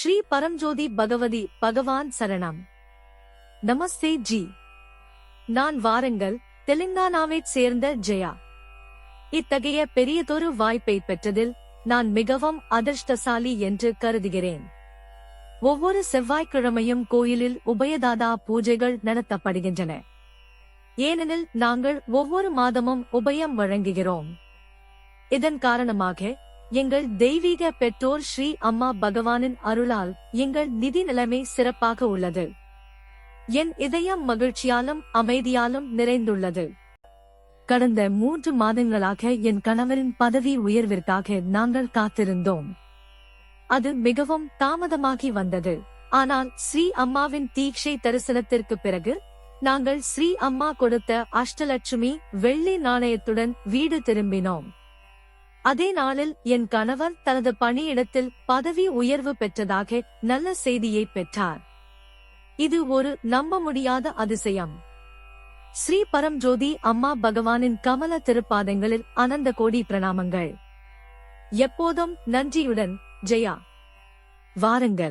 ஸ்ரீ பரம்ஜோதி பகவதி பகவான் சரணம். நமஸ்தே ஜி. நான் வாரங்கள் தெலுங்கானாவைச் சேர்ந்த ஜெயா. இத்தகைய பெரியதொரு வாய்ப்பை பெற்றதில் நான் மிகவும் அதிர்ஷ்டசாலி என்று கருதுகிறேன். ஒவ்வொரு செவ்வாய்க்கிழமையும் கோயிலில் உபயதாதா பூஜைகள் நடத்தப்படுகின்றன. ஏனெனில் நாங்கள் ஒவ்வொரு மாதமும் உபயம் வழங்குகிறோம். இதன் காரணமாக எங்கள் தெய்வீக பெற்றோர் ஸ்ரீ அம்மா பகவானின் அருளால் எங்கள் நிதி நிலைமை சிறப்பாக உள்ளது. என் இதயம் மகிழ்ச்சியாலும் அமைதியாலும் நிறைந்துள்ளது. கடந்த மூன்று மாதங்களாக என் கணவரின் பதவி உயர்விற்காக நாங்கள் காத்திருந்தோம். அது மிகவும் தாமதமாகி வந்தது. ஆனால் ஸ்ரீ அம்மாவின் தீட்சை தரிசனத்திற்கு பிறகு நாங்கள் ஸ்ரீ அம்மா கொடுத்த அஷ்டலட்சுமி வெள்ளி நாணயத்துடன் வீடு திரும்பினோம். அதே நாளில் என் கணவர் தனது பணியிடத்தில் பதவி உயர்வு பெற்றதாக நல்ல செய்தியை பெற்றார். இது ஒரு நம்ப முடியாத அதிசயம். ஸ்ரீ பரம்ஜோதி அம்மா பகவானின் கமல திருப்பாதங்களில் அனந்த கோடி பிரணாமங்கள். எப்போதும் நன்றியுடன் ஜெயா. வாருங்கள்.